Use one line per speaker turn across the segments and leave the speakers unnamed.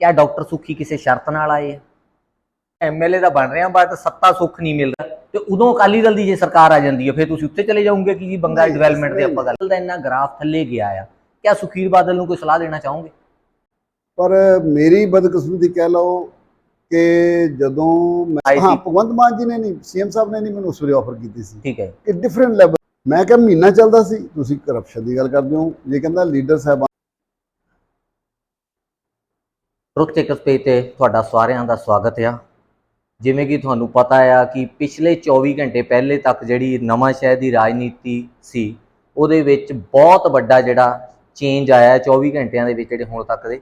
ਕਿਆ ਡਾਕਟਰ ਸੁਖੀ ਕਿਸੇ ਸ਼ਰਤ ਨਾਲ ਆਏ ਹੈ ਐਮਐਲਏ ਦਾ ਬਣ ਰਿਹਾ ਬਟ ਸੱਤਾ ਸੁੱਖ ਨਹੀਂ ਮਿਲਦਾ ਤੇ ਉਦੋਂ ਅਕਾਲੀ ਦਲ ਦੀ ਜੇ ਸਰਕਾਰ ਆ ਜਾਂਦੀ ਹੈ ਫਿਰ ਤੁਸੀਂ ਉੱਤੇ ਚਲੇ ਜਾਓਗੇ ਕਿ ਜੀ ਬੰਗਾ ਡਿਵੈਲਪਮੈਂਟ ਦੇ। ਆਪਾਂ ਗੱਲ ਦਾ ਇੰਨਾ ਗ੍ਰਾਫ ਥੱਲੇ ਗਿਆ ਆ। ਕਿਆ ਸੁਖੀਰ ਬਾਦਲ ਨੂੰ ਕੋਈ ਸਲਾਹ ਦੇਣਾ ਚਾਹੋਗੇ?
ਪਰ ਮੇਰੀ ਬਦਕਿਸਮਤੀ ਕਹਿ ਲਓ ਕਿ ਜਦੋਂ ਮੈਂ ਹਾਂ। ਭਗਵੰਤ ਮਾਨ ਜੀ ਨੇ ਨਹੀਂ ਸੀਐਮ ਸਾਹਿਬ ਨੇ ਨਹੀਂ ਮੈਨੂੰ ਉਸ ਵੇਲੇ ਆਫਰ ਕੀਤੀ ਸੀ।
ਠੀਕ ਹੈ।
ਕਿ ਡਿਫਰੈਂਟ ਲੈਵਲ ਮੈਂ ਕਿਹਾ ਮਹੀਨਾ ਚੱਲਦਾ ਸੀ ਤੁਸੀਂ ਕਰਪਸ਼ਨ ਦੀ ਗੱਲ ਕਰਦੇ ਹੋ। ਜੇ ਕਹਿੰਦਾ ਲੀਡਰ ਸਾਹਿਬਾਨ
ਰੁਕ ਤੇ ਕਸਪੇ ਤੇ ਤੁਹਾਡਾ ਸਾਰਿਆਂ ਦਾ ਸਵਾਗਤ ਆ। ਜਿਵੇਂ ਕਿ ਤੁਹਾਨੂੰ ਪਤਾ ਆ ਕਿ ਪਿਛਲੇ 24 ਘੰਟੇ ਪਹਿਲੇ ਤੱਕ ਜਿਹੜੀ ਨਵਾਂ ਸ਼ਹਿਰ ਦੀ ਰਾਜਨੀਤੀ ਸੀ, ਉਹਦੇ ਵਿੱਚ ਬਹੁਤ ਵੱਡਾ ਜਿਹੜਾ ਚੇਂਜ ਆਇਆ ਹੈ 24 ਘੰਟਿਆਂ ਦੇ ਵਿੱਚ ਜਿਹੜੇ ਹੁਣ ਤੱਕ ਦੇ।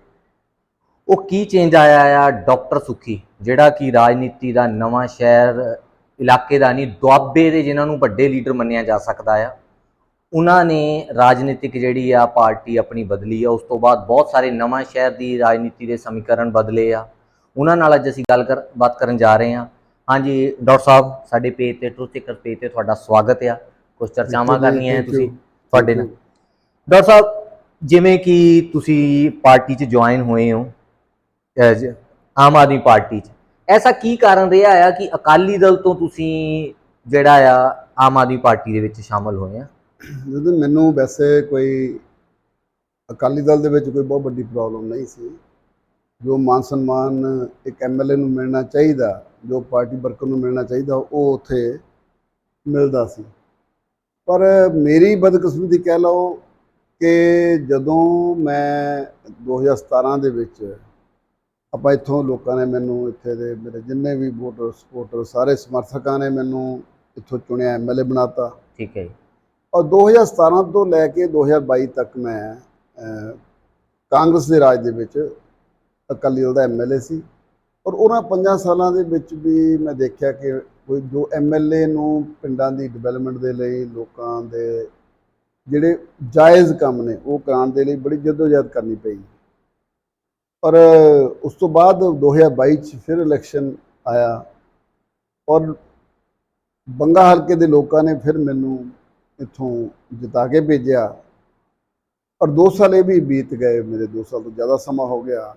ਉਹ ਕੀ ਚੇਂਜ ਆਇਆ ਆ? ਡਾਕਟਰ ਸੁਖੀ, ਜਿਹੜਾ ਕਿ ਰਾਜਨੀਤੀ ਦਾ ਨਵਾਂ ਸ਼ਹਿਰ ਇਲਾਕੇ ਦਾ ਨਹੀਂ, ਦੁਆਬੇ ਦੇ ਜਿਨ੍ਹਾਂ ਨੂੰ ਵੱਡੇ ਲੀਡਰ ਮੰਨਿਆ ਜਾ ਸਕਦਾ ਆ। ਉਹਨਾਂ ਨੇ ਰਾਜਨੀਤਿਕ ਜਿਹੜੀ ਆ ਪਾਰਟੀ ਆਪਣੀ ਬਦਲੀ ਆ ਉਸ ਤੋਂ ਬਾਅਦ ਬਹੁਤ ਸਾਰੇ ਨਵਾਂ ਸ਼ਹਿਰ ਦੀ ਰਾਜਨੀਤੀ ਦੇ ਸਮੀਕਰਨ ਬਦਲੇ ਆ। ਉਹਨਾਂ ਨਾਲ ਅੱਜ ਅਸੀਂ ਗੱਲ ਕਰ ਬਾਤ ਕਰਨ ਜਾ ਰਹੇ ਹਾਂ। ਹਾਂਜੀ ਡਾਕਟਰ ਸਾਹਿਬ ਸਾਡੇ ਪੇਜ ਤੇ ਟਰੂਥ ਸਿਕਰ ਪੇਜ ਤੇ ਤੁਹਾਡਾ ਸਵਾਗਤ ਆ। ਕੁਝ ਚਰਚਾਵਾਂ ਕਰਨੀਆਂ ਤੁਸੀਂ ਤੁਹਾਡੇ ਨਾਲ। ਡਾਕਟਰ ਸਾਹਿਬ ਜਿਵੇਂ ਕਿ ਤੁਸੀਂ ਪਾਰਟੀ 'ਚ ਜੁਆਇਨ ਹੋਏ ਹੋ ਆਮ ਆਦਮੀ ਪਾਰਟੀ 'ਚ ਐਸਾ ਕੀ ਕਾਰਨ ਰਿਹਾ ਆ ਕਿ ਅਕਾਲੀ ਦਲ ਤੋਂ ਤੁਸੀਂ ਜਿਹੜਾ ਆ ਆਮ ਆਦਮੀ ਪਾਰਟੀ ਦੇ ਵਿੱਚ ਸ਼ਾਮਲ ਹੋਏ ਆ?
ਜਦੋਂ ਮੈਨੂੰ ਵੈਸੇ ਕੋਈ ਅਕਾਲੀ ਦਲ ਦੇ ਵਿੱਚ ਕੋਈ ਬਹੁਤ ਵੱਡੀ ਪ੍ਰੋਬਲਮ ਨਹੀਂ ਸੀ। ਜੋ ਮਾਨ ਸਨਮਾਨ ਇੱਕ ਐਮਐਲਏ ਨੂੰ ਮਿਲਣਾ ਚਾਹੀਦਾ, ਜੋ ਪਾਰਟੀ ਵਰਕਰ ਨੂੰ ਮਿਲਣਾ ਚਾਹੀਦਾ, ਉਹ ਉੱਥੇ ਮਿਲਦਾ ਸੀ। ਪਰ ਮੇਰੀ ਬਦਕਿਸਮਤੀ ਕਹਿ ਲਓ ਕਿ ਜਦੋਂ ਮੈਂ 2017 ਦੇ ਵਿੱਚ ਆਪਾਂ ਇੱਥੋਂ ਲੋਕਾਂ ਨੇ ਮੈਨੂੰ ਇੱਥੇ ਦੇ ਮੇਰੇ ਜਿੰਨੇ ਵੀ ਵੋਟਰ, ਸਪੋਰਟਰ, ਸਾਰੇ ਸਮਰਥਕਾਂ ਨੇ ਮੈਨੂੰ ਇੱਥੋਂ ਚੁਣਿਆ ਐਮਐਲਏ ਬਣਾਤਾ
ਠੀਕ ਹੈ ਜੀ।
ਔਰ 2017 ਤੋਂ ਲੈ ਕੇ 2022 ਤੱਕ ਮੈਂ ਕਾਂਗਰਸ ਦੇ ਰਾਜ ਦੇ ਵਿੱਚ ਅਕਾਲੀ ਦਲ ਦਾ ਐਮਐਲਏ ਸੀ। ਔਰ ਉਹਨਾਂ ਪੰਜਾਂ ਸਾਲਾਂ ਦੇ ਵਿੱਚ ਵੀ ਮੈਂ ਦੇਖਿਆ ਕਿ ਕੋਈ ਜੋ ਐਮਐਲਏ ਨੂੰ ਪਿੰਡਾਂ ਦੀ ਡਿਵੈਲਪਮੈਂਟ ਦੇ ਲਈ, ਲੋਕਾਂ ਦੇ ਜਿਹੜੇ ਜਾਇਜ਼ ਕੰਮ ਨੇ, ਉਹ ਕਰਾਉਣ ਦੇ ਲਈ ਬੜੀ ਜਦੋਜਹਿਦ ਕਰਨੀ ਪਈ। ਔਰ ਉਸ ਤੋਂ ਬਾਅਦ 2022 ਚ ਫਿਰ ਇਲੈਕਸ਼ਨ ਆਇਆ। ਔਰ ਬੰਗਾ ਹਲਕੇ ਦੇ ਲੋਕਾਂ ਨੇ ਫਿਰ ਮੈਨੂੰ ਇੱਥੋਂ ਜਿਤਾ ਕੇ ਭੇਜਿਆ। ਔਰ 2 ਸਾਲ ਇਹ ਵੀ ਬੀਤ ਗਏ ਮੇਰੇ 2 ਸਾਲ ਤੋਂ ਜ਼ਿਆਦਾ ਸਮਾਂ ਹੋ ਗਿਆ।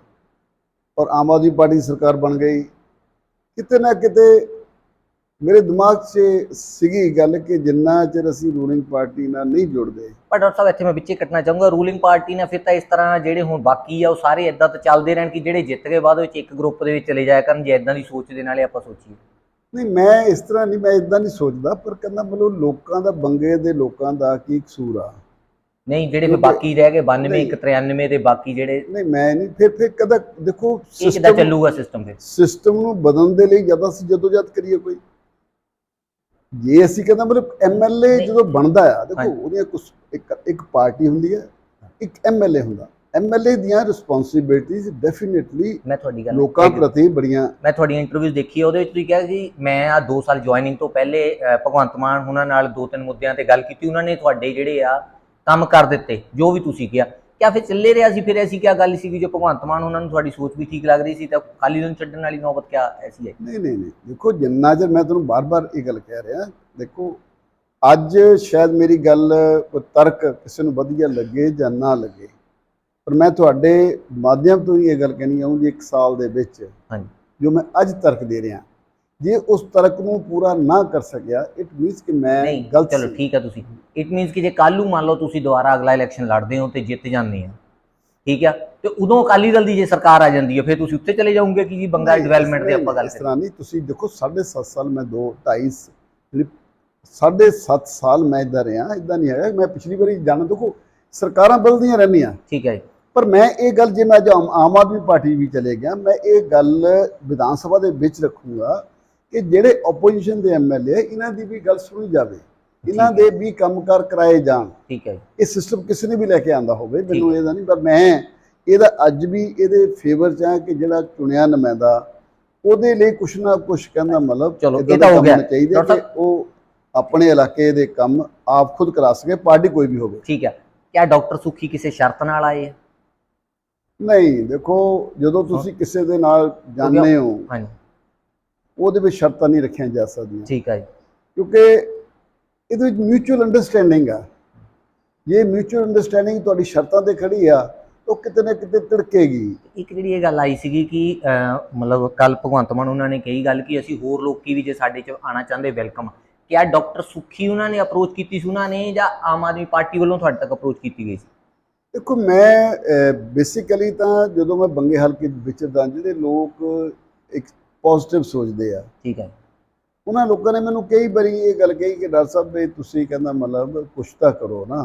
ਔਰ ਆਮ ਆਦਮੀ ਪਾਰਟੀ ਦੀ ਸਰਕਾਰ ਬਣ ਗਈ। ਕਿਤੇ ਨਾ ਕਿਤੇ ਮੇਰੇ ਦਿਮਾਗ 'ਚ ਸੀਗੀ ਗੱਲ ਕਿ ਜਿੰਨਾ ਚਿਰ ਅਸੀਂ ਰੂਲਿੰਗ ਪਾਰਟੀ ਨਾਲ ਨਹੀਂ ਜੁੜਦੇ।
ਪਰ ਡਾਕਟਰ ਸਾਹਿਬ, ਇੱਥੇ ਮੈਂ ਵਿੱਚੇ ਕੱਟਣਾ ਚਾਹੂੰਗਾ। ਰੂਲਿੰਗ ਪਾਰਟੀ ਨੇ ਫਿਰ ਤਾਂ ਇਸ ਤਰ੍ਹਾਂ ਜਿਹੜੇ ਹੁਣ ਬਾਕੀ ਆ, ਉਹ ਸਾਰੇ ਇਦਾਂ ਤਾਂ ਚੱਲਦੇ ਰਹਿਣ ਕਿ ਜਿਹੜੇ ਜਿੱਤ ਗਏ ਬਾਅਦ ਵਿੱਚ ਇੱਕ ਗਰੁੱਪ ਦੇ ਵਿੱਚ ਚਲੇ ਜਾਇਆ ਕਰਨ, ਜੇ ਇਦਾਂ ਦੀ ਸੋਚ ਦੇ ਨਾਲੇ ਆਪਾਂ ਸੋਚੀਏ।
ਨਹੀਂ ਮੈਂ ਇਸ ਤਰ੍ਹਾਂ ਨਹੀਂ ਮੈਂ ਇਦਾਂ ਨਹੀਂ ਸੋਚਦਾ ਪਰ ਕਹਿੰਦਾ ਮਤਲਬ ਲੋਕਾਂ ਦਾ ਬੰਗੇ ਦੇ ਲੋਕਾਂ ਦਾ ਕੀ ਕਸੂਰ ਆ
ਨਹੀਂ ਜਿਹੜੇ ਫਿਰ ਬਾਕੀ ਰਹਿ ਗਏ 92
ਨਹੀਂ।
193 ਤੇ ਬਾਕੀ ਜਿਹੜੇ
ਨਹੀਂ ਮੈਂ ਨਹੀਂ ਫਿਰ ਫਿਰ ਕਦਾ ਦੇਖੋ
ਕਿੱਦਾਂ ਚੱਲੂਗਾ ਸਿਸਟਮ ਫਿਰ
ਸਿਸਟਮ ਨੂੰ ਬਦਲਣ ਦੇ ਲਈ ਜਦੋਂ ਅਸੀਂ ਜਦੋਜਹਿਦ ਕਰੀਏ ਕੋਈ ਜੇ ਅਸੀਂ ਕਹਿੰਦਾ ਮਤਲਬ ਐਮਐਲਏ। ਜਦੋਂ ਬਣਦਾ ਆ ਦੇਖੋ। ਉਹਦੀਆਂ ਕੁਝ ਇੱਕ ਇੱਕ ਪਾਰਟੀ ਹੁੰਦੀ ਹੈ ਇੱਕ ਐਮਐਲਏ ਹੁੰਦਾ ਐਮਐਲਏ ਦੀਆਂ ਰਿਸਪੌਂਸਿਬਿਲਟੀਜ਼ ਡੈਫੀਨਿਟਲੀ
ਮੈਂ ਤੁਹਾਡੀ ਗੱਲ
ਲੋਕਾਂ ਪ੍ਰਤੀ ਬੜੀਆਂ
ਮੈਂ ਤੁਹਾਡੀਆਂ ਇੰਟਰਵਿਊਜ਼ ਦੇਖੀ ਉਹਦੇ ਵਿੱਚ ਤੁਸੀਂ ਕਿਹਾ ਕਿ ਮੈਂ ਆ 2 ਸਾਲ ਜੁਆਇਨਿੰਗ ਤੋਂ ਪਹਿਲੇ ਭਗਵੰਤ ਮਾਨ ਉਹਨਾਂ ਨਾਲ ਦੋ ਤਿੰਨ ਮੁੱਦਿਆਂ ਤੇ ਗੱਲ ਕੀਤੀ ਉਹਨਾਂ ਨੇ ਤੁਹਾਡੇ ਜਿਹੜੇ ਆ ਕੰਮ ਕਰ ਦਿੱਤੇ ਜੋ ਵੀ ਤੁਸੀਂ ਕਿਹਾ। ਕਿਆ ਫਿਰ ਚੱਲੇ ਰਿਹਾ ਸੀ ਫਿਰ ਐਸੀ ਕਿਆ ਗੱਲ ਸੀ ਕਿ ਜੋ ਭਗਵੰਤ ਮਾਨ ਉਹਨਾਂ ਨੂੰ ਤੁਹਾਡੀ ਸੋਚ ਵੀ ਠੀਕ ਲੱਗ ਰਹੀ ਸੀ ਤਾਂ ਖਾਲੀ ਨੂੰ ਛੱਡਣ ਵਾਲੀ ਨੌਬਤ ਕਿਆ ਐਸੀ ਹੈ?
ਨਹੀਂ ਨਹੀਂ ਨਹੀਂ। ਦੇਖੋ ਜਿੰਨਾ ਚਿਰ ਮੈਂ ਤੁਹਾਨੂੰ ਬਾਰ-ਬਾਰ ਇਹ ਗੱਲ ਕਹਿ ਰਿਹਾ ਦੇਖੋ ਅੱਜ ਸ਼ਾਇਦ ਮੇਰੀ ਗੱਲ ਕੋਈ ਤਰਕ ਕਿਸੇ ਨੂੰ ਵਧੀਆ ਲੱਗੇ ਜਾਂ ਨਾ ਲੱਗੇ ਪਰ ਮੈਂ ਤੁਹਾਡੇ ਮਾਧਿਅਮ ਤੋਂ ਹੀ ਇਹ ਗੱਲ ਕਹਿਣੀ ਆਉਂਦੀ ਇੱਕ ਸਾਲ ਦੇ ਵਿੱਚ
ਹਾਂਜੀ।
ਜੋ ਮੈਂ ਅੱਜ ਤਰਕ ਦੇ ਰਿਹਾ। ਜੇ ਉਸ ਤਰਕ ਨੂੰ ਪੂਰਾ ਨਾ ਕਰ ਸਕਿਆ ਇਟ ਮੀਨਸ ਕਿ ਮੈਂ ਗਲਤ
ਚਲੋ। ਠੀਕ ਹੈ ਤੁਸੀਂ। ਇਟ ਮੀਨਸ ਕਿ ਜੇ ਕੱਲ੍ਹ ਨੂੰ ਮੰਨ ਲਓ ਤੁਸੀਂ ਦੁਬਾਰਾ ਅਗਲਾ ਇਲੈਕਸ਼ਨ ਲੜਦੇ ਹੋ ਤੇ ਜਿੱਤ ਜਾਂਦੇ ਆ। ਠੀਕ ਆ? ਤੇ ਉਦੋਂ ਅਕਾਲੀ ਦਲ ਦੀ ਜੇ ਸਰਕਾਰ ਆ ਜਾਂਦੀ ਹੈ ਫਿਰ ਤੁਸੀਂ ਉੱਤੇ ਚਲੇ ਜਾਓਗੇ ਕਿ ਜੀ ਬੰਗਾ ਡਿਵੈਲਪਮੈਂਟ ਦੀ ਆਪਾਂ ਗੱਲ
ਇਸ ਤਰ੍ਹਾਂ ਨਹੀਂ ਤੁਸੀਂ ਦੇਖੋ 7.5 ਸਾਲ ਮੈਂ 2 2.5 ਸਾਢੇ 7 ਸਾਲ ਮੈਂ ਇੱਧਰ ਰਿਹਾ ਇਦਾਂ ਨਹੀਂ ਹੈਗਾ। ਮੈਂ ਪਿਛਲੀ ਵਾਰੀ ਜਾਣ ਦੇਖੋ ਸਰਕਾਰਾਂ ਬਦਲਦੀਆਂ ਰਹਿੰਦੀਆਂ।
ਠੀਕ ਹੈ ਜੀ।
ਪਰ ਮੈਂ ਇਹ ਗੱਲ ਜੇ ਮੈਂ ਅੱਜ ਆਮ ਆਦਮੀ ਪਾਰਟੀ ਵੀ ਚਲੇ ਗਿਆ ਮੈਂ ਇਹ ਗੱਲ ਵਿਧਾਨ ਸਭਾ ਦੇ ਵਿੱਚ ਰੱਖੂੰਗਾ ਕਿ ਜਿਹੜੇ ਆਪੋਜੀਸ਼ਨ ਦੇ ਐਮਐਲਏ ਇਹਨਾਂ ਦੀ ਵੀ ਗੱਲ ਸੁਣੀ ਜਾਵੇ। ਇਹਨਾਂ ਦੇ ਵੀ ਕੰਮਕਾਰ ਕਰਾਏ ਜਾਣ।
ਠੀਕ ਹੈ।
ਇਹ ਸਿਸਟਮ ਕਿਸੇ ਨੇ ਵੀ ਲੈ ਕੇ ਆਂਦਾ ਹੋਵੇ ਮੈਨੂੰ। ਇਹਦਾ ਨਹੀਂ ਪਰ ਮੈਂ ਇਹਦਾ ਅੱਜ ਵੀ ਇਹਦੇ ਫੇਵਰ ਚ ਆ ਕਿ ਜਿਹੜਾ ਚੁਣਿਆ ਨੁਮਾਇੰਦਾ ਉਹਦੇ ਲਈ ਕੁਛ ਨਾ ਕੁਛ ਕਹਿੰਦਾ ਮਤਲਬ
ਚਲੋ, ਇਹ ਤਾਂ ਹੋ ਗਿਆ।
ਚਾਹੀਦੇ ਕਿ ਉਹ ਆਪਣੇ ਇਲਾਕੇ ਦੇ ਕੰਮ ਆਪ ਖੁਦ ਕਰਾ ਸਕੇ ਪਾਰਟੀ ਕੋਈ ਵੀ ਹੋਵੇ।
ਠੀਕ ਹੈ। ਕਿਆ ਡਾਕਟਰ ਸੁਖੀ ਕਿਸੇ ਸ਼ਰਤ ਨਾਲ ਆਏ ਹੈ
ਨਹੀਂ ਦੇਖੋ ਜਦੋਂ ਤੁਸੀਂ ਕਿਸੇ ਦੇ ਨਾਲ ਜਾਂਦੇ ਹੋ
ਹਾਂਜੀ।
ਉਹਦੇ ਵਿੱਚ ਸ਼ਰਤਾਂ ਨਹੀਂ ਰੱਖੀਆਂ ਜਾ ਸਕਦੀਆਂ।
ਠੀਕ ਹੈ ਜੀ।
ਕਿਉਂਕਿ ਇਹਦੇ ਵਿੱਚ ਮਿਊਚੁਅਲ ਅੰਡਰਸਟੈਂਡਿੰਗ ਆ। ਜੇ ਮਿਊਚੁਅਲ ਅੰਡਰਸਟੈਂਡਿੰਗ ਤੁਹਾਡੀ ਸ਼ਰਤਾਂ ਤੇ ਖੜੀ ਆ ਉਹ ਕਿਤੇ ਨਾ ਕਿਤੇ ਤਿੜਕੇਗੀ।
ਇੱਕ ਜਿਹੜੀ ਇਹ ਗੱਲ ਆਈ ਸੀਗੀ ਕਿ ਮਤਲਬ ਕੱਲ ਭਗਵੰਤ ਮਾਨ ਉਹਨਾਂ ਨੇ ਕਹੀ ਗੱਲ ਕਿ ਅਸੀਂ ਹੋਰ ਲੋਕੀ ਵੀ ਜੇ ਸਾਡੇ ਚ ਆਣਾ ਚਾਹੁੰਦੇ ਵੈਲਕਮ ਕਿਆ ਡਾਕਟਰ ਸੁਖੀ ਉਹਨਾਂ ਨੇ ਅਪਰੋਚ ਕੀਤੀ ਸੀ? ਉਹਨਾਂ ਨੇ ਜਾਂ ਆਮ ਆਦਮੀ ਪਾਰਟੀ ਵੱਲੋਂ ਤੁਹਾਡੇ ਤੱਕ ਅਪਰੋਚ ਕੀਤੀ ਗਈ ਸੀ?
ਦੇਖੋ ਮੈਂ ਬੇਸਿਕਲੀ ਤਾਂ ਜਦੋਂ ਮੈਂ ਬੰਗੇ ਹਲਕੇ ਵਿੱਚ ਵਿਚਰਦਾ ਜਿਹੜੇ ਲੋਕ ਇੱਕ ਪੋਜ਼ਿਟਿਵ ਸੋਚਦੇ ਆ
ਠੀਕ ਹੈ
ਉਹਨਾਂ ਲੋਕਾਂ ਨੇ ਮੈਨੂੰ ਕਈ ਵਾਰੀ ਇਹ ਗੱਲ ਕਹੀ ਕਿ ਡਾਕਟਰ ਸਾਹਿਬ ਵੀ ਤੁਸੀਂ ਕਹਿੰਦਾ ਮਤਲਬ ਕੁਛ ਤਾਂ ਕਰੋ ਨਾ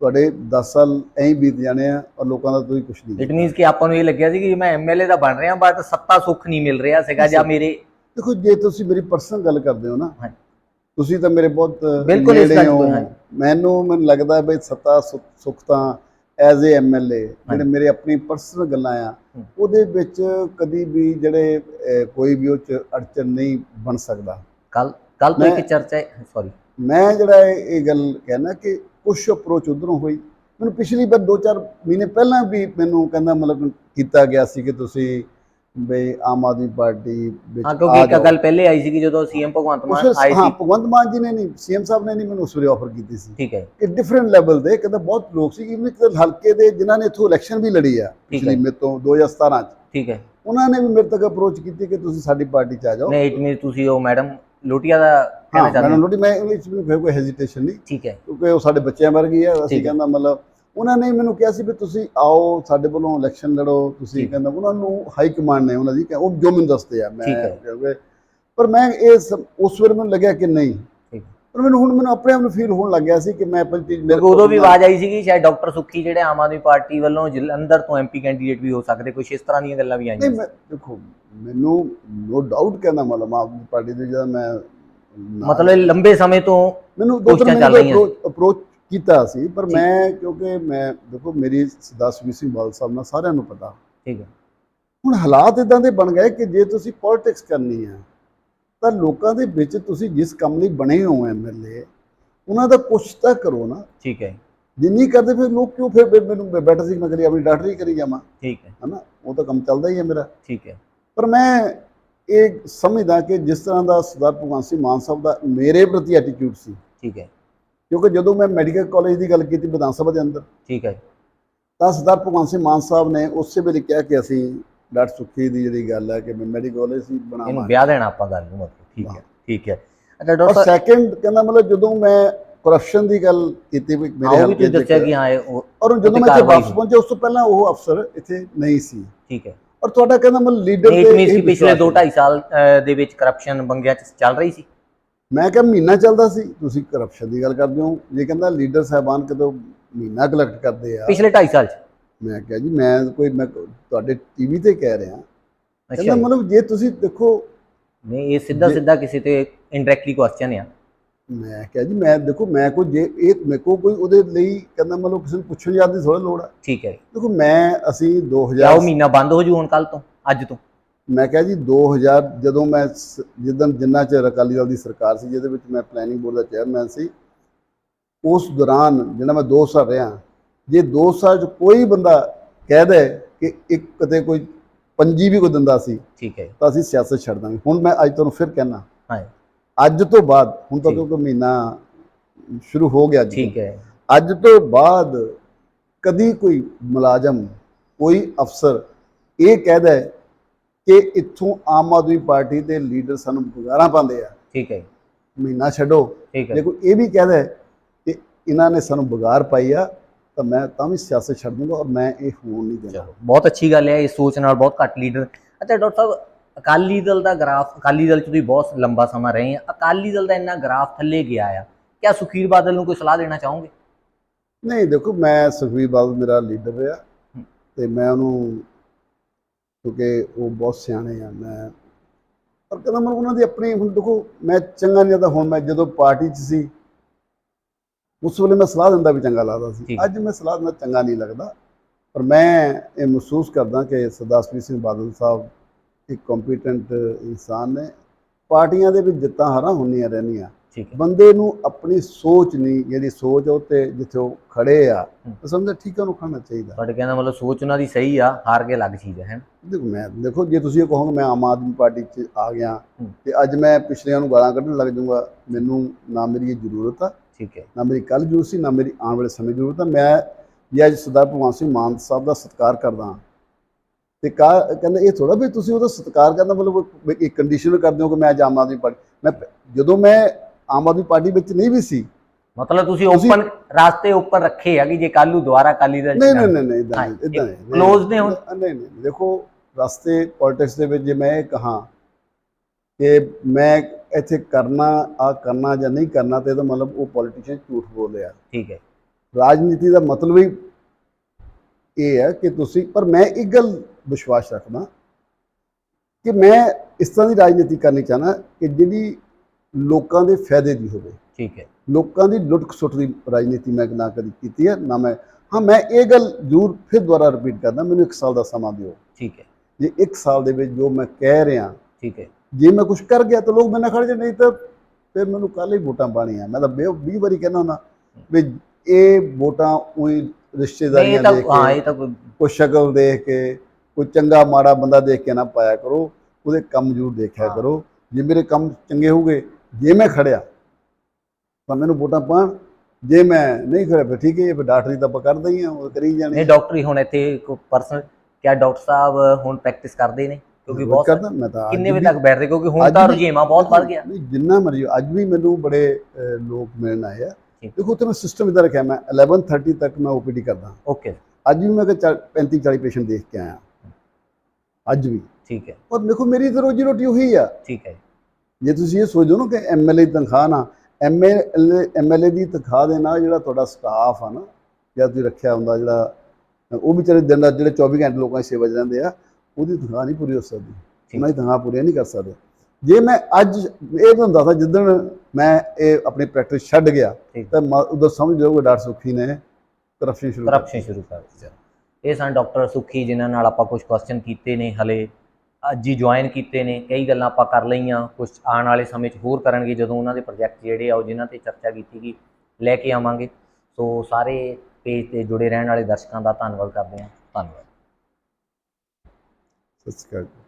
ਤੁਹਾਡੇ 10 ਸਾਲ ਐਂ ਬੀਤ ਜਾਣੇ ਆ ਔਰ ਲੋਕਾਂ ਦਾ ਤੁਸੀਂ ਕੁਛ ਨਹੀਂ
ਇਟ ਮੀਨਸ ਕਿ ਆਪਾਂ ਨੂੰ ਇਹ ਲੱਗਿਆ ਸੀ ਕਿ ਮੈਂ ਐਮਐਲਏ ਦਾ ਬਣ ਰਿਹਾ ਬਟ ਸੱਤਾ ਸੁੱਖ ਨਹੀਂ ਮਿਲ ਰਿਹਾ ਸੀਗਾ ਜਾਂ ਮੇਰੇ
ਦੇਖੋ ਜੇ ਤੁਸੀਂ ਮੇਰੀ ਪਰਸਨਲ ਗੱਲ ਕਰਦੇ ਹੋ ਨਾ। ਤੁਸੀਂ ਤਾਂ ਮੇਰੇ ਬਹੁਤ
ਬਿਲਕੁਲ ਇਸ ਗੱਲ।
ਮੈਨੂੰ ਮੈਨੂੰ ਲੱਗਦਾ ਬਈ ਸੱਤਾ ਸੁੱਖ ਸੁੱਖ ਤਾਂ ਐਜ਼ ਏ ਐਮਐਲਏ ਜਿਹੜੇ। ਮੇਰੇ ਆਪਣੀ ਪਰਸਨਲ ਗੱਲਾਂ ਆ। ਉਹਦੇ ਵਿੱਚ ਕਦੀ ਵੀ ਜਿਹੜੇ ਕੋਈ ਵੀ ਉਹ ਚ ਅੜਚਨ ਨਹੀਂ ਬਣ ਸਕਦਾ
ਕੱਲ ਕੱਲ ਤੋਂ ਇੱਕ ਚਰਚਾ ਸੌਰੀ
ਮੈਂ ਜਿਹੜਾ ਇਹ ਗੱਲ ਕਹਿਣਾ ਕਿ ਕੁਛ ਅਪਰੋਚ ਉਧਰੋਂ ਹੋਈ ਮੈਨੂੰ ਪਿਛਲੀ ਵਾਰ 2-4 ਮਹੀਨੇ ਪਹਿਲਾਂ ਵੀ ਮੈਨੂੰ ਕਹਿੰਦਾ ਮਤਲਬ ਕੀਤਾ ਗਿਆ ਸੀ ਕਿ ਤੁਸੀਂ ਬਈ ਆਮ ਆਦਮੀ ਪਾਰਟੀ ਵਿੱਚ
ਹਾਂ ਕਿਉਂਕਿ ਇੱਕ। ਗੱਲ ਪਹਿਲੇ ਆਈ ਸੀਗੀ ਜਦੋਂ ਸੀਐਮ ਭਗਵੰਤ ਮਾਨ ਆਏ
ਹਾਂ
ਸੀ।
ਭਗਵੰਤ ਮਾਨ ਜੀ ਨੇ ਨਹੀਂ ਸੀਐਮ ਸਾਹਿਬ ਨੇ ਨਹੀਂ ਮੈਨੂੰ ਉਸ ਵੇਲੇ ਆਫਰ ਕੀਤੀ ਸੀ।
ਠੀਕ ਹੈ।
ਕਿ ਡਿਫਰੈਂਟ ਲੈਵਲ ਦੇ ਕਹਿੰਦਾ ਬਹੁਤ ਲੋਕ ਸੀ ਕਿ ਹਲਕੇ ਦੇ ਜਿਨ੍ਹਾਂ ਨੇ ਇਥੋਂ ਇਲੈਕਸ਼ਨ ਵੀ ਲੜੀ ਆ ਪਿਛਲੀ
ਹੈ।
ਮੇਰੇ ਤੋਂ 2017 ਚ।
ਠੀਕ ਹੈ।
ਉਹਨਾਂ ਨੇ ਵੀ ਮੇਰੇ ਤੱਕ ਅਪਰੋਚ ਕੀਤੀ ਕਿ ਤੁਸੀਂ ਸਾਡੀ ਪਾਰਟੀ ਚ ਆ ਜਾਓ।
ਨਹੀਂ ਇਟ ਮੀਨਸ ਤੁਸੀਂ ਉਹ ਮੈਡਮ ਲੋਟੀਆ ਦਾ ਕਹਿਣਾ
ਹਾਂ
ਚਾਹੁੰਦੇ
ਮੈਨੂੰ
ਹੋ
ਲੋੜੀ ਮੈਂ ਇਹਦੇ ਵਿੱਚ ਕੋਈ ਹੈਜ਼ਿਟੇਸ਼ਨ ਨਹੀਂ।
ਠੀਕ ਹੈ।
ਕਿਉਂਕਿ ਉਹ ਸਾਡੇ ਬੱਚਿਆਂ ਵਰਗੀ ਆ ਅਸੀਂ
ਹੈ।
ਕਹਿੰਦਾ ਮਤਲਬ ਉਹਨਾਂ ਨੇ ਮੈਨੂੰ ਕਿਹਾ ਸੀ ਵੀ ਤੁਸੀਂ ਆਓ ਸਾਡੇ ਵੱਲੋਂ ਇਲੈਕਸ਼ਨ ਲੜੋ ਤੁਸੀਂ। ਕਹਿੰਦਾ ਉਹਨਾਂ ਨੂੰ ਹਾਈ ਕਮਾਂਡ ਨੇ ਉਹਨਾਂ ਦੀ ਉਹ ਜੋ ਮੈਨੂੰ ਦੱਸਦੇ ਆ ਮੈਂ ਪਰ ਮੈਂ ਇਹ ਸਭ- ਉਸ ਵੇਲੇ ਮੈਨੂੰ ਲੱਗਿਆ ਕਿ ਨਹੀਂ। ਪਰ ਮੈਨੂੰ ਹੁਣ ਮੈਨੂੰ ਆਪਣੇ ਆਪ ਨੂੰ ਫੀਲ ਹੋਣ ਲੱਗਿਆ ਸੀ ਕਿ ਮੈਂ ਚੀਜ਼ ਮੇਰੇ
ਉਦੋਂ ਵੀ ਆਵਾਜ਼ ਆਈ ਸੀਗੀ ਸ਼ਾਇਦ ਡਾਕਟਰ ਸੁੱਖੀ ਜਿਹੜੇ ਆਮ ਆਦਮੀ ਪਾਰਟੀ ਵੱਲੋਂ ਜਲੰਧਰ ਤੋਂ ਐਮਪੀ ਕੈਂਡੀਡੇਟ ਵੀ ਹੋ ਸਕਦੇ ਕੁਝ ਇਸ ਤਰ੍ਹਾਂ ਦੀਆਂ ਗੱਲਾਂ ਵੀ
ਨਹੀਂ
ਆਈਆਂ
ਮੈਂ ਦੇਖੋ ਮੈਨੂੰ ਨੋ ਡਾਊਟ ਕਹਿੰਦਾ ਮਤਲਬ ਆਮ ਪਾਰਟੀ ਦੇ ਜਦੋਂ ਮੈਂ
ਮਤਲਬ ਲੰਬੇ ਸਮੇਂ ਤੋਂ
ਮੈਨੂੰ ਦੋ ਤਿੰਨ
ਚੱਲ ਰਹੀਆਂ
ਅਪਰੋਚ ਕੀਤਾ ਸੀ ਪਰ। ਮੈਂ ਕਿਉਂਕਿ ਮੈਂ ਦੇਖੋ ਮੇਰੀ ਸੁਖਬੀਰ ਸਿੰਘ ਬਾਦਲ ਸਾਹਿਬ ਨਾਲ ਸਾਰਿਆਂ ਨੂੰ ਪਤਾ।
ਠੀਕ ਹੈ।
ਹੁਣ ਹਾਲਾਤ ਇਦਾਂ ਦੇ ਬਣ ਗਏ ਕਿ ਜੇ ਤੁਸੀਂ ਪੋਲਿਟਿਕਸ ਕਰਨੀ ਹੈ ਤਾਂ ਲੋਕਾਂ ਦੇ ਵਿੱਚ ਤੁਸੀਂ ਜਿਸ ਕੰਮ ਲਈ ਬਣੇ ਹੋ ਐਮਐਲਏ ਉਹਨਾਂ ਦਾ ਕੁਛ ਤਾਂ ਕਰੋ ਨਾ।
ਠੀਕ ਹੈ।
ਜੇ ਨਹੀਂ ਕਰਦੇ ਫਿਰ ਲੋਕ ਕਿਉਂ ਫਿਰ ਫਿਰ ਮੈਨੂੰ ਬੈਟਰ ਸੀ ਮੈਂ ਕਰੀ ਆਪਣੀ ਡਾਕਟਰੀ ਕਰੀ ਜਾਵਾਂ।
ਠੀਕ ਹੈ।
ਹਨਾ? ਉਹ ਤਾਂ ਕੰਮ ਚੱਲਦਾ ਹੀ ਹੈ ਮੇਰਾ।
ਠੀਕ ਹੈ।
ਪਰ ਮੈਂ ਇਹ ਸਮਝਦਾ ਕਿ ਜਿਸ ਤਰ੍ਹਾਂ ਦਾ ਸਰਦਾਰ ਭਗਵੰਤ ਸਿੰਘ ਮਾਨ ਸਾਹਿਬ ਦਾ ਮੇਰੇ ਪ੍ਰਤੀ ਐਟੀਟਿਊਡ ਸੀ।
ਠੀਕ ਹੈ।
ਕਿਉਂਕਿ ਜਦੋਂ ਮੈਂ ਮੈਡੀਕਲ ਕਾਲਜ ਦੀ ਗੱਲ ਕੀਤੀ ਵਿਧਾਨ ਸਭਾ ਦੇ ਅੰਦਰ
ਠੀਕ ਹੈ
ਤਾਂ ਸਰਦਾਰ ਭਗਵੰਤ ਸਿੰਘ ਮਾਨ ਸਾਹਿਬ ਨੇ ਉਸੇ ਵੇਲੇ ਕਿਹਾ ਕਿ ਅਸੀਂ ਡਾਕਟਰ ਸੁੱਖੀ ਦੀ ਜਿਹੜੀ ਗੱਲ ਹੈ ਕਿ ਮੈਂ ਮੈਡੀਕਲ ਕਾਲਜ ਹੀ
ਇਹਨੂੰ
ਬਣਾਵਾਂ
ਵਿਆਹ ਦੇਣਾ ਆਪਾਂ ਗੱਲ ਨੂੰ ਮਤਲਬ ਠੀਕ ਹੈ। ਠੀਕ ਹੈ। ਅੱਛਾ ਡਾਕਟਰ
ਸੈਕੰਡ ਕਹਿੰਦਾ ਮਤਲਬ ਜਦੋਂ ਮੈਂ ਕਰਪਸ਼ਨ ਦੀ ਗੱਲ ਕੀਤੀ ਵੀ ਮੇਰੇ
ਆਹ ਵੀ
ਹਲਕੇ
ਤੁਸੀਂ ਦੱਸਿਆ ਕਿ ਹਾਂ
ਔਰ ਜਦੋਂ ਮੈਂ ਇੱਥੇ ਵਾਪਸ ਪਹੁੰਚਿਆ ਉਸ ਤੋਂ ਪਹਿਲਾਂ ਉਹ ਅਫਸਰ ਇੱਥੇ ਨਹੀਂ ਸੀ।
ਠੀਕ ਹੈ।
ਔਰ ਤੁਹਾਡਾ ਕਹਿੰਦਾ ਮਤਲਬ ਲੀਡਰ
ਕਿ ਪਿਛਲੇ 2 2.5 ਸਾਲ ਦੇ ਵਿੱਚ ਕਰਪਸ਼ਨ ਬੰਗਿਆਂ ਚ ਚੱਲ ਰਹੀ ਸੀ?
ਮੈਂ ਕਿਹਾ ਮਹੀਨਾ ਚੱਲਦਾ ਸੀ ਤੁਸੀਂ ਕਰਪਸ਼ਨ ਦੀ ਗੱਲ ਕਰਦੇ ਹੋ। ਜੇ ਕਹਿੰਦਾ ਲੀਡਰ ਸਾਹਿਬਾਨ ਕਦੋਂ ਮਹੀਨਾ ਕਲੈਕਟ ਕਰਦੇ ਆ।
ਪਿਛਲੇ 2.5 ਸਾਲ ਚ?
ਮੈਂ ਕਿਹਾ ਜੀ ਮੈਂ ਕੋਈ ਮੈਂ ਤੁਹਾਡੇ ਟੀਵੀ ਤੇ ਕਹਿ ਰਿਹਾ। ਕਹਿੰਦਾ। ਮਤਲਬ ਜੇ ਤੁਸੀਂ ਦੇਖੋ
ਨਹੀਂ ਇਹ ਸਿੱਧਾ ਸਿੱਧਾ ਕਿਸੇ ਤੇ ਇਨਡਾਇਰੈਕਟਲੀ ਕੁਐਸਚਨ ਆ।
ਮੈਂ ਕਿਹਾ ਜੀ ਮੈਂ ਦੇਖੋ ਮੈਂ ਕੋਈ ਜੇ ਇਹ ਮੇਰੇ ਕੋਲ ਕੋਈ ਉਹਦੇ ਲਈ ਕਹਿੰਦਾ ਮਤਲਬ ਕਿਸੇ ਨੂੰ ਪੁੱਛਣ ਯਾਦ ਦੀ ਥੋੜਾ ਲੋੜ ਆ।
ਠੀਕ ਹੈ।
ਦੇਖੋ ਮੈਂ ਅਸੀਂ
ਜਾਂ
2000
ਉਹ ਮਹੀਨਾ ਬੰਦ ਹੋ ਜੂ ਹੁਣ ਕੱਲ ਤੋਂ ਅੱਜ ਤੋਂ।
ਮੈਂ ਕਿਹਾ ਜੀ 2000 ਜਦੋਂ ਮੈਂ ਜਿੱਦਣ ਜਿੰਨਾ ਚਿਰ ਅਕਾਲੀ ਦਲ ਦੀ ਸਰਕਾਰ ਸੀ ਜਿਹਦੇ ਵਿੱਚ ਮੈਂ ਪਲੈਨਿੰਗ ਬੋਰਡ ਦਾ ਚੇਅਰਮੈਨ ਸੀ ਉਸ ਦੌਰਾਨ ਜਿਹੜਾ ਮੈਂ 2 ਸਾਲ ਰਿਹਾ ਜੇ 2 ਸਾਲ ਚ ਕੋਈ ਬੰਦਾ ਕਹਿ ਦੇ ਕਿ ਇੱਕ ਕਦੇ ਕੋਈ ਪੰਜੀ ਵੀ ਕੋਈ ਦਿੰਦਾ ਸੀ
ਠੀਕ ਹੈ।
ਤਾਂ ਅਸੀਂ ਸਿਆਸਤ ਛੱਡ ਦਾਂਗੇ। ਹੁਣ ਮੈਂ ਅੱਜ ਤੁਹਾਨੂੰ ਫਿਰ ਕਹਿਣਾ।
ਹਾਂ।
ਅੱਜ ਤੋਂ ਬਾਅਦ ਹੁਣ ਤਾਂ। ਕਿਉਂਕਿ ਮਹੀਨਾ ਸ਼ੁਰੂ ਹੋ ਗਿਆ ਜੀ
ਠੀਕ ਹੈ।
ਅੱਜ ਤੋਂ ਬਾਅਦ ਕਦੀ ਕੋਈ ਮੁਲਾਜ਼ਮ ਕੋਈ ਅਫਸਰ ਇਹ ਕਹਿਦਾ ਕਿ ਇੱਥੋਂ ਆਮ ਆਦਮੀ ਪਾਰਟੀ ਦੇ ਲੀਡਰ ਸਾਨੂੰ ਗੁਜ਼ਾਰਾਂ ਪਾਉਂਦੇ ਆ।
ਠੀਕ ਹੈ
ਮਹੀਨਾ ਛੱਡੋ। ਕੋਈ ਇਹ ਵੀ ਕਹਿਦਾ ਕਿ ਇਹਨਾਂ ਨੇ ਸਾਨੂੰ ਬੁਗਾਰ ਪਾਈ ਆ ਤਾਂ ਮੈਂ ਤਾਂ ਵੀ ਸਿਆਸਤ ਛੱਡ ਦੂੰਗਾ ਔਰ ਮੈਂ ਇਹ ਹੋਣ ਨਹੀਂ ਦੇਣਾ।
ਬਹੁਤ ਅੱਛੀ ਗੱਲ ਹੈ ਇਸ ਸੋਚ ਨਾਲ ਬਹੁਤ ਘੱਟ ਲੀਡਰ। ਅੱਛਾ ਡਾਕਟਰ ਸਾਹਿਬ ਅਕਾਲੀ ਦਲ ਦਾ ਗ੍ਰਾਫ ਅਕਾਲੀ ਦਲ ਚ ਤੁਸੀਂ ਬਹੁਤ ਲੰਬਾ ਸਮਾਂ ਰਹੇ ਆ। ਅਕਾਲੀ ਦਲ ਦਾ ਇੰਨਾ ਗ੍ਰਾਫ ਥੱਲੇ ਗਿਆ ਆ। ਕਿਆ ਸੁਖੀਰ ਬਾਦਲ ਨੂੰ ਕੋਈ ਸਲਾਹ ਦੇਣਾ ਚਾਹੋਗੇ?
ਨਹੀਂ ਦੇਖੋ ਮੈਂ ਸੁਖਬੀਰ ਬਾਦਲ ਮੇਰਾ ਲੀਡਰ ਰਿਹਾ ਤੇ ਮੈਂ ਉਹਨੂੰ ਕਿਉਂਕਿ ਉਹ ਬਹੁਤ ਸਿਆਣੇ ਆ ਮੈਂ ਪਰ ਕਹਿੰਦਾ ਮੈਂ ਉਹਨਾਂ ਦੀ ਆਪਣੀ ਹੁਣ ਦੇਖੋ ਮੈਂ ਚੰਗਾ ਨਹੀਂ ਤਾਂ ਹੁਣ ਮੈਂ ਜਦੋਂ ਪਾਰਟੀ 'ਚ ਸੀ ਉਸ ਵੇਲੇ ਮੈਂ ਸਲਾਹ ਦਿੰਦਾ ਵੀ ਚੰਗਾ ਲੱਗਦਾ ਸੀ। ਅੱਜ ਮੈਂ ਸਲਾਹ ਦਿੰਦਾ ਚੰਗਾ ਨਹੀਂ ਲੱਗਦਾ। ਪਰ ਮੈਂ ਇਹ ਮਹਿਸੂਸ ਕਰਦਾ ਕਿ ਸਰਦਾਰ ਸਿੰਘ ਬਾਦਲ ਸਾਹਿਬ ਇੱਕ ਕੰਪੀਟੈਂਟ ਇਨਸਾਨ ਨੇ। ਪਾਰਟੀਆਂ ਦੇ ਵਿੱਚ ਜਿੱਤਾਂ ਹਾਰਾਂ ਹੁੰਦੀਆਂ ਰਹਿੰਦੀਆਂ।
ਠੀਕ ਹੈ
ਬੰਦੇ ਨੂੰ ਆਪਣੀ ਸੋਚ ਨਹੀਂ ਜਿਹੜੀ ਸੋਚ ਆ ਉੱਤੇ ਜਿੱਥੇ ਉਹ ਖੜੇ ਆ। ਤਾਂ ਸਮਝਦਾ ਠੀਕ ਉਹਨੂੰ ਖਾਣਾ ਚਾਹੀਦਾ
ਤੁਹਾਡੇ ਕਹਿੰਦਾ ਮਤਲਬ ਸੋਚ ਉਹਨਾਂ ਦੀ ਸਹੀ ਆ ਹਾਰ ਕੇ ਅਲੱਗ ਚੀਜ਼ ਹੈ ਹੈਂ?
ਦੇਖੋ ਮੈਂ ਦੇਖੋ ਜੇ ਤੁਸੀਂ ਇਹ ਕਹੋਗੇ ਮੈਂ ਆਮ ਆਦਮੀ ਪਾਰਟੀ 'ਚ ਆ ਗਿਆ। ਤੇ ਅੱਜ ਮੈਂ ਪਿਛਲਿਆਂ ਨੂੰ ਗਾਲਾਂ ਕੱਢਣ ਲੱਗ ਜਾਊਂਗਾ ਮੈਨੂੰ ਨਾ ਮੇਰੀ ਇਹ ਜ਼ਰੂਰਤ ਆ
ਠੀਕ ਹੈ
ਨਾ ਮੇਰੀ ਕੱਲ ਜ਼ਰੂਰਤ ਸੀ ਨਾ ਮੇਰੀ ਆਉਣ ਵਾਲੇ ਸਮੇਂ ਜ਼ਰੂਰਤ ਆ ਮੈਂ ਜੇ ਅੱਜ ਸਰਦਾਰ ਭਗਵੰਤ ਸਿੰਘ ਮਾਨ ਸਾਹਿਬ ਦਾ ਸਤਿਕਾਰ ਕਰਦਾ ਤੇ ਕਾ ਕਹਿੰਦਾ ਇਹ ਥੋੜਾ ਵੀ ਤੁਸੀਂ ਉਹਦਾ ਸਤਿਕਾਰ ਕਰਦਾ ਮਤਲਬ ਇੱਕ ਕੰਡੀਸ਼ਨ ਕਰਦੇ ਹੋ ਕਿ ਮੈਂ ਅੱਜ ਆਮ ਆਦਮੀ ਪਾਰਟੀ ਮੈਂ ਜਦੋਂ ਮੈਂ ਆਮ ਆਦਮੀ ਪਾਰਟੀ ਵਿੱਚ ਨਹੀਂ ਵੀ ਸੀ
ਮਤਲਬ ਤੁਸੀਂ ਓਪਨ ਰਾਸਤੇ ਉੱਪਰ ਰੱਖੇ ਆ ਕਿ ਜੇ ਕੱਲ ਨੂੰ ਦੁਬਾਰਾ ਦਲ 'ਚ
ਨਹੀਂ। ਨਹੀਂ ਨਹੀਂ ਇਦਾਂ ਨਹੀਂ ਇਦਾਂ ਨਹੀਂ
close ਨੇ ਹੁਣ?
ਨਹੀਂ ਨਹੀਂ ਦੇਖੋ ਰਸਤੇ ਪੋਲਿਟਿਕਸ ਦੇ ਵਿੱਚ ਜੇ ਮੈਂ ਇਹ ਕਹਾਂ ਕਿ ਮੈਂ ਇੱਥੇ ਕਰਨਾ ਆ ਕਰਨਾ ਜਾਂ ਨਹੀਂ ਕਰਨਾ ਤੇ ਇਹਦਾ ਮਤਲਬ ਉਹ ਪੋਲੀਟੀਸ਼ੀਅਨ ਝੂਠ ਬੋਲ ਰਿਹਾ
ਠੀਕ ਹੈ
ਰਾਜਨੀਤੀ ਦਾ ਮਤਲਬ ਹੀ ਇਹ ਹੈ ਕਿ ਤੁਸੀਂ ਪਰ ਮੈਂ ਇੱਕ ਗੱਲ ਵਿਸ਼ਵਾਸ ਰੱਖਦਾ ਕਿ ਮੈਂ ਇਸ ਤਰ੍ਹਾਂ ਦੀ ਰਾਜਨੀਤੀ ਕਰਨੀ ਚਾਹਨਾ ਕਿ ਜਿਹੜੀ ਲੋਕਾਂ ਦੇ ਫਾਇਦੇ ਦੀ ਹੋਵੇ।
ਠੀਕ ਹੈ।
ਲੋਕਾਂ ਦੀ ਲੁੱਟ ਖਸੁੱਟ ਦੀ ਰਾਜਨੀਤੀ ਮੈਂ ਨਾ ਕਦੀ ਕੀਤੀ ਹੈ ਨਾ ਮੈਂ ਹਾਂ ਮੈਂ ਇਹ ਗੱਲ ਜ਼ਰੂਰ ਫਿਰ ਦੁਬਾਰਾ ਰਿਪੀਟ ਕਰਦਾ ਮੈਨੂੰ ਇੱਕ ਸਾਲ ਦਾ ਸਮਾਂ ਦਿਓ।
ਠੀਕ ਹੈ।
ਜੇ ਇੱਕ ਸਾਲ ਦੇ ਵਿੱਚ ਜੋ ਮੈਂ ਕਹਿ ਰਿਹਾ
ਠੀਕ ਹੈ।
ਜੇ ਮੈਂ ਕੁਝ ਕਰ ਗਿਆ ਤਾਂ ਲੋਕ ਮੇਰੇ ਨਾਲ ਖੜ ਜਾ ਨਹੀਂ ਤਾਂ ਫਿਰ ਮੈਨੂੰ ਕੱਲ ਹੀ ਵੋਟਾਂ ਪਾਣੀਆਂ ਮੈਂ ਤਾਂ 20 ਵਾਰੀ ਕਹਿੰਦਾ ਹੁੰਦਾ ਵੀ ਇਹ ਵੋਟਾਂ ਉਹੀ ਰਿਸ਼ਤੇਦਾਰੀਆਂ ਦੇਖ
ਹਾਂ
ਕੇ
ਇਹ ਤਾਂ ਕੋਈ
ਸ਼ਕਲ ਦੇਖ ਕੇ ਕੋਈ ਚੰਗਾ ਮਾੜਾ ਬੰਦਾ ਦੇਖ ਕੇ ਨਾ ਪਾਇਆ ਕਰੋ ਉਹਦੇ ਕੰਮ ਜ਼ਰੂਰ ਦੇਖਿਆ
ਹਾਂ।
ਕਰੋ। ਜੇ ਮੇਰੇ ਕੰਮ ਚੰਗੇ ਹੋਗੇ ਜੇ ਮੈਂ ਖੜਿਆ ਤਾਂ ਮੈਨੂੰ ਵੋਟਾਂ ਪਾਣ ਜੇ ਮੈਂ ਨਹੀਂ ਖੜਿਆ ਫਿਰ ਠੀਕ ਹੈ ਫਿਰ ਡਾਕਟਰੀ ਤਾਂ ਆਪਾਂ ਕਰਦੇ ਹੀ ਆ ਉਹ ਕਰੀ ਜਾਣੀ।
ਨਹੀਂ ਡਾਕਟਰੀ ਹੁਣ ਇੱਥੇ ਪਰਸਨਲ ਕਿਆ ਡਾਕਟਰ ਸਾਹਿਬ ਹੁਣ ਪ੍ਰੈਕਟਿਸ ਕਰਦੇ ਨੇ? ਕਿਉਂਕਿ ਬਹੁਤ
ਕਰਦਾ ਮੈਂ ਤਾਂ
ਕਿੰਨੇ ਵਜੇ
ਵੀ-
ਤੱਕ ਬੈਠਦੇ? ਕਿਉਂਕਿ ਹੁਣ ਤਾਂ ਰੁਝੇਵਾਂ ਬਹੁਤ ਵੱਧ ਗਿਆ।
ਨਹੀਂ ਜਿੰਨਾ ਮਰਜ਼ੀ ਅੱਜ ਵੀ ਮੈਨੂੰ ਬੜੇ ਲੋਕ ਮਿਲਣ ਆਏ ਆ। ਦੇਖੋ ਉੱਥੇ ਮੈਂ ਸਿਸਟਮ ਇਦਾਂ ਰੱਖਿਆ ਮੈਂ 11:30 ਤੱਕ ਮੈਂ ਓਪੀਡੀ ਕਰਦਾ।
ਓਕੇ
ਅੱਜ ਵੀ ਮੈਂ ਕਿ 35 40 ਪੇਸ਼ੈਂਟ ਦੇਖ ਕੇ ਆਇਆ। ਅੱਜ ਵੀ।
ਠੀਕ ਹੈ।
ਔਰ ਦੇਖੋ ਮੇਰੀ ਤਾਂ ਰੋਜੀ ਰੋਟੀ ਉਹੀ ਆ।
ਠੀਕ ਹੈ।
ਜੇ ਤੁਸੀਂ ਇਹ ਸੋਚੋ ਨਾ ਕਿ ਐਮਐਲਏ ਦੀ ਤਨਖਾਹ ਨਾ ਐਮਐਲਏ ਐਮਐਲਏ ਦੀ ਤਨਖਾਹ ਦੇ ਨਾਲ ਜਿਹੜਾ ਤੁਹਾਡਾ ਸਟਾਫ ਆ ਨਾ ਜਾਂ ਤੁਸੀਂ ਰੱਖਿਆ ਹੁੰਦਾ ਜਿਹੜਾ ਉਹ ਵੀ ਚਲੇ ਦਿਨ ਰਾਤ ਜਿਹੜੇ 24 ਘੰਟੇ ਲੋਕਾਂ ਦੀ ਸੇਵਾ 'ਚ ਰਹਿੰਦੇ ਆ ਉਹਦੀ ਤਨਖਾਹ ਨਹੀਂ ਪੂਰੀ ਹੋ ਸਕਦੀ। ਉਹਨਾਂ ਦੀ ਤਨਖਾਹ ਪੂਰੀ ਨਹੀਂ ਕਰ ਸਕਦੇ। ਜੇ ਮੈਂ ਅੱਜ ਇਹ ਤਾਂ ਹੁੰਦਾ ਸੀ ਜਿੱਦਣ ਮੈਂ ਇਹ ਆਪਣੀ ਪ੍ਰੈਕਟਿਸ ਛੱਡ ਗਿਆ। ਤਾਂ ਉਦੋਂ ਸਮਝ ਜਾਓਗੇ ਡਾਕਟਰ ਸੁਖੀ ਨੇ ਕਰਪਸ਼ਨ ਸ਼ੁਰੂ ਕਰ
ਕਰਪਸ਼ਨ ਸ਼ੁਰੂ ਕਰ ਦਿੱਤੀ। ਇਹ ਸਨ ਡਾਕਟਰ ਸੁਖੀ ਜਿਨ੍ਹਾਂ ਨਾਲ ਆਪਾਂ ਕੁਝ ਕੁਐਸਚਨ ਕੀਤੇ ਨੇ ਹਲੇ। ਅੱਜ ਹੀ ਜੁਆਇਨ ਕੀਤੇ ਨੇ, ਕਈ ਗੱਲਾਂ ਆਪਾਂ ਕਰ ਲਈਆਂ ਕੁਝ ਆਉਣ ਵਾਲੇ ਸਮੇਂ 'ਚ ਹੋਰ ਕਰਨਗੇ, ਜਦੋਂ ਉਹਨਾਂ ਦੇ ਪ੍ਰੋਜੈਕਟ ਜਿਹੜੇ ਆ ਉਹ ਜਿਨ੍ਹਾਂ ਤੇ ਚਰਚਾ ਕੀਤੀ ਗਈ, ਲੈ ਕੇ ਆਵਾਂਗੇ। ਸੋ ਸਾਰੇ ਪੇਜ ਤੇ ਜੁੜੇ ਰਹਿਣ ਵਾਲੇ ਦਰਸ਼ਕਾਂ ਦਾ ਧੰਨਵਾਦ ਕਰਦੇ ਹਾਂ। ਧੰਨਵਾਦ।
ਸਤਿ ਸ਼੍ਰੀ ਅਕਾਲ